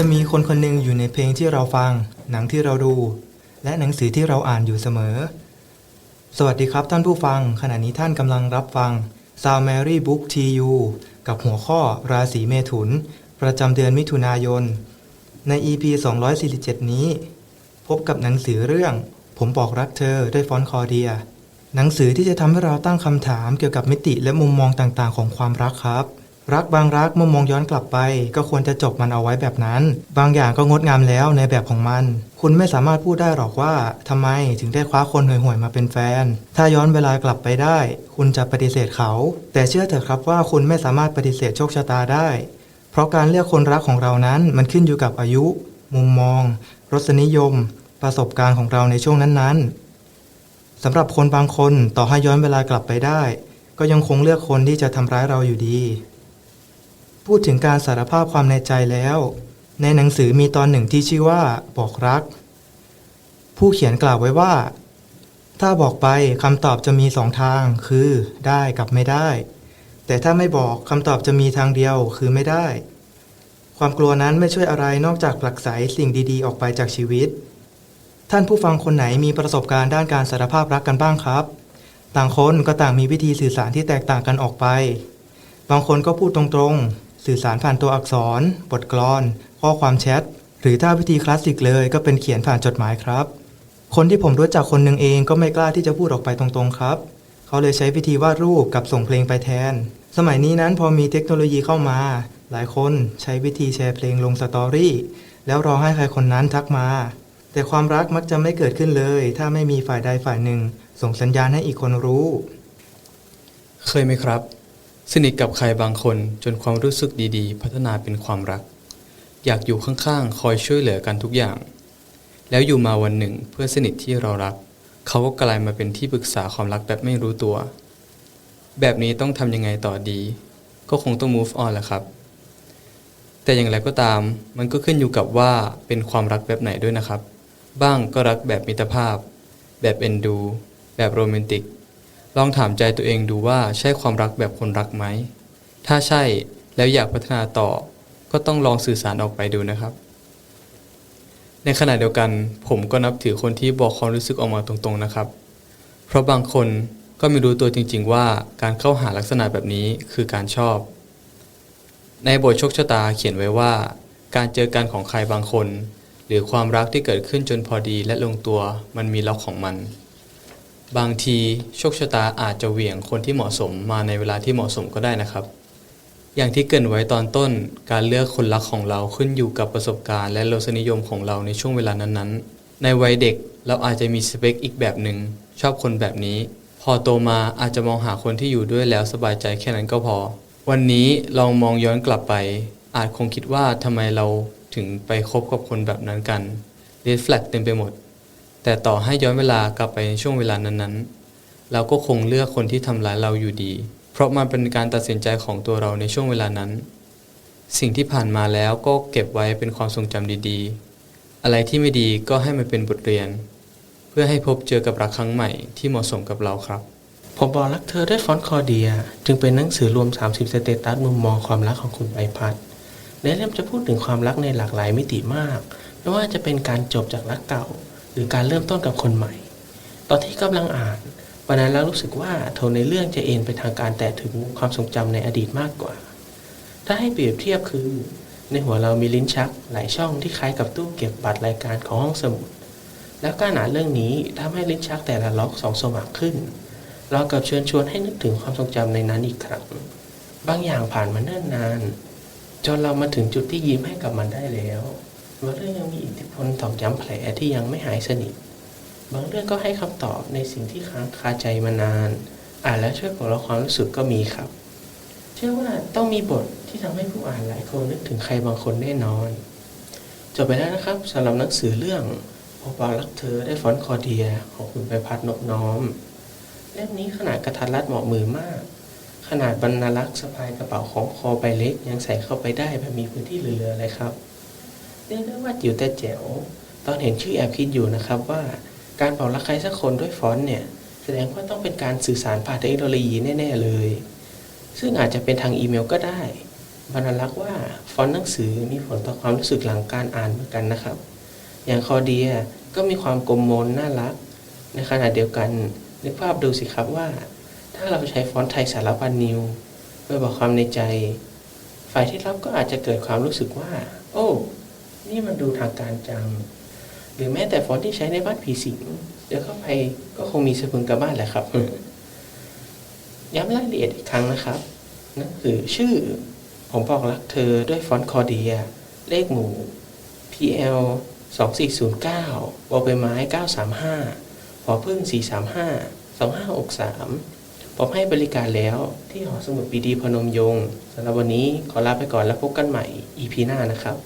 จะมีคนคนหนึ่งอยู่ในเพลงที่เราฟัง หนังที่เราดู และหนังสือที่เราอ่านอยู่เสมอ สวัสดีครับท่านผู้ฟัง ขณะนี้ท่านกำลังรับฟัง s o u n d Mary Book TU กับหัวข้อราศีเมถุน ประจำเดือนมิถุนายน ใน EP 247 นี้ พบกับหนังสือเรื่อง ผมบอกรักเธอด้วยฟอนคอเดีย หนังสือที่จะทำให้เราตั้งคำถามเกี่ยวกับมิติและมุมมองต่างๆ ของความรักครับ รักบางรักเมื่อมองย้อนกลับไป ก็ควรจะจบมันเอาไว้แบบนั้น บางอย่างก็งดงามแล้วในแบบของมัน คุณไม่สามารถพูดได้หรอกว่าทำไมถึงได้คว้าคนห่วยๆมาเป็นแฟน ถ้าย้อนเวลากลับไปได้ คุณจะปฏิเสธเขา แต่เชื่อเถอะครับว่าคุณไม่สามารถปฏิเสธโชคชะตาได้ เพราะการเลือกคนรักของเรานั้นมันขึ้นอยู่กับอายุ มุมมอง รสนิยม ประสบการณ์ของเราในช่วงนั้นๆสำหรับคนบางคนต่อให้ย้อนเวลากลับไปได้ ก็ยังคงเลือกคนที่จะทำร้ายเราอยู่ดี พูดถึงการสารภาพความในใจแล้ว ในหนังสือมีตอนหนึ่งที่ชื่อว่า บอกรัก ผู้เขียนกล่าวไว้ว่า ถ้าบอกไปคำตอบจะมีสองทาง คือได้กับไม่ได้ แต่ถ้าไม่บอกคำตอบจะมีทางเดียวคือไม่ได้ ความกลัวนั้นไม่ช่วยอะไรนอกจากผลักไสสิ่งดีๆ ออกไปจากชีวิต ท่านผู้ฟังคนไหนมีประสบการณ์ด้านการสารภาพรักกันบ้างครับ ต่างคนก็ต่างมีวิธีสื่อสารที่แตกต่างกันออกไป บางคนก็พูดตรงๆ สื่อสารผ่านตัวอักษร บทกลอน ข้อความแชท หรือถ้าวิธีคลาสสิกเลยก็เป็นเขียนผ่านจดหมายครับ คนที่ผมรู้จักคนหนึ่งเองก็ไม่กล้าที่จะพูดออกไปตรงๆครับ เขาเลยใช้วิธีวาดรูปกับส่งเพลงไปแทน สมัยนี้นั้นพอมีเทคโนโลยีเข้ามา หลายคนใช้วิธีแชร์เพลงลงสตอรี่แล้วรอให้ใครคนนั้นทักมา แต่ความรักมักจะไม่เกิดขึ้นเลย ถ้าไม่มีฝ่ายใดฝ่ายหนึ่ง ส่งสัญญาณให้อีกคนรู้ เคยไหมครับ สนิทกับใครบางคนจนความรู้สึกดีๆ พัฒนาเป็นความรัก อยากอยู่ข้างๆ คอยช่วยเหลือกันทุกอย่าง แล้วอยู่มาวันหนึ่งเพื่อนสนิทที่เรารัก เขาก็กลายมาเป็นที่ปรึกษาความรักแบบไม่รู้ตัว แบบนี้ต้องทำยังไงต่อดี ก็คงต้อง move on แหละครับ แต่อย่างไรก็ตามมันก็ขึ้นอยู่กับว่าเป็นความรักแบบไหนด้วยนะครับ บ้างก็รักแบบมิตรภาพ แบบเอ็นดู แบบโรแมนติก ลองถามใจตัวเองดูว่าใช่ความรักแบบคนรักไหม ถ้าใช่แล้วอยากพัฒนาต่อ ก็ต้องลองสื่อสารออกไปดูนะครับ ในขณะเดียวกันผมก็นับถือคนที่บอกความรู้สึกออกมาตรงๆนะครับ เพราะบางคนก็ไม่รู้ตัวจริงๆว่าการเข้าหาลักษณะแบบนี้คือการชอบ ในบทโชคชะตาเขียนไว้ว่า การเจอกันของใครบางคน หรือความรักที่เกิดขึ้นจนพอดีและลงตัวมันมีล็อกของมัน บางทีโชคชะตาอาจจะเหวี่ยงคนที่เหมาะสมมาในเวลาที่เหมาะสมก็ได้นะครับ อย่างที่เกรินไว้ตอนต้น การเลือกคนรักของเราขึ้นอยู่กับประสบการณ์และรสนิยมของเราในช่วงเวลานั้นๆ ในวัยเด็กเราอาจจะมีสเปคอีกแบบหนึ่งชอบคนแบบนี้ พอโตมาอาจจะมองหาคนที่อยู่ด้วยแล้วสบายใจแค่นั้นก็พอ วันนี้ลองมองย้อนกลับไป อาจคงคิดว่าทำไมเราถึงไปคบกับคนแบบนั้นกันเรดแฟลกเต็มไปหมด แต่ต่อให้ย้อนเวลากลับไปในช่วงเวลานั้นๆ เราก็คงเลือกคนที่ทำร้ายเราอยู่ดี เพราะมันเป็นการตัดสินใจของตัวเราในช่วงเวลานั้น สิ่งที่ผ่านมาแล้วก็เก็บไว้เป็นความทรงจำดีๆ อะไรที่ไม่ดีก็ให้มันเป็นบทเรียน เพื่อให้พบเจอกับรักครั้งใหม่ที่เหมาะสมกับเราครับผมบอกรักเธอด้วยฟอนต์คอเดีย จึงเป็นหนังสือรวม 30 สเตตัสมุมมองความรักของคุณใบพัดในเล่มจะพูดถึงความรักในหลากหลายมิติมาก ไม่ว่าจะเป็นการจบจากรักเก่า หรือการเริ่มต้นกับคนใหม่ ตอนที่กำลังอ่านวันนั้นเรารู้สึกว่าโทนในเรื่องจะเอ็นไปทางการแตะถึงความทรงจำในอดีตมากกว่า ถ้าให้เปรียบเทียบคือ ในหัวเรามีลิ้นชักหลายช่องที่คล้ายกับตู้เก็บบัตรรายการของห้องสมุด แล้วการอ่านเรื่องนี้ทำให้ลิ้นชักแต่ละล็อกสองสว่างขึ้นเรากับเชิญชวนให้นึกถึงความทรงจำในนั้นอีกครั้ง บางอย่างผ่านมาเนิ่นนาน จนเรามาถึงจุดที่ยิ้มให้กับมันได้แล้ว บางเรื่องยังมีอิทธิพลตอกย้ำแผลที่ยังไม่หายสนิท บางเรื่องก็ให้คำตอบในสิ่งที่ค้างคาใจมานาน อ่านแล้วช่วยปลดล็อกความรู้สึกก็มีครับ เชื่อว่าต้องมีบทที่ทำให้ผู้อ่านหลายคนนึกถึงใครบางคนแน่นอน จบไปแล้วนะครับสำหรับหนังสือเรื่องพอปารักเธอได้ฟอนคอเดียของคุณไปพัฒนบน้อม เล่มนี้ขนาดกระทัดรัดเหมาะมือมากขนาดบรรลักษ์สะพายกระเป๋าของคอใบเล็กยังใส่เข้าไปได้แบบมีพื้นที่เหลือๆเลยครับ เรียกได้ว่าจิ๋วแต่แจ๋ว ตอนเห็นชื่อแอบคิดอยู่นะครับว่าการบอกรักใครสักคนด้วยฟอนต์เนี่ย แสดงว่าต้องเป็นการสื่อสารผ่านเทคโนโลยีแน่ ๆ เลย ซึ่งอาจจะเป็นทางอีเมลก็ได้บรรลักษ์ว่าฟอนต์หนังสือมีผลต่อความรู้สึกหลังการอ่านเหมือนกันนะครับ อย่างคอเดียก็มีความกลมมนน่ารัก ในขณะเดียวกันนึกภาพดูสิครับว่า ถ้าเราใช้ฟอนต์ไทยสารพันนิวเพื่อบอกความในใจ ฝ่ายที่รับก็อาจจะเกิดความรู้สึกว่า โอ้ นี่มันดูทางการจังหรือแม้แต่ฟอนต์ที่ใช้ในบ้านผีสิงเดี๋ยวเข้าไปก็คงมีสะพึงกับบ้านแหละครับ ย้ำรายละเอียดอีกครั้งนะครับนั่นคือชื่อ ผมบอกรักเธอด้วยฟอนต์คอเดีย เลขหมู่ PL 2409บอใบไม้ 935หอพึ่ง 435 2563 ผมให้บริการแล้วที่หอสมุดปีดีพนมยงค์สำหรับวันนี้ขอลาไปก่อนแล้วพบกันใหม่ EP หน้านะครับ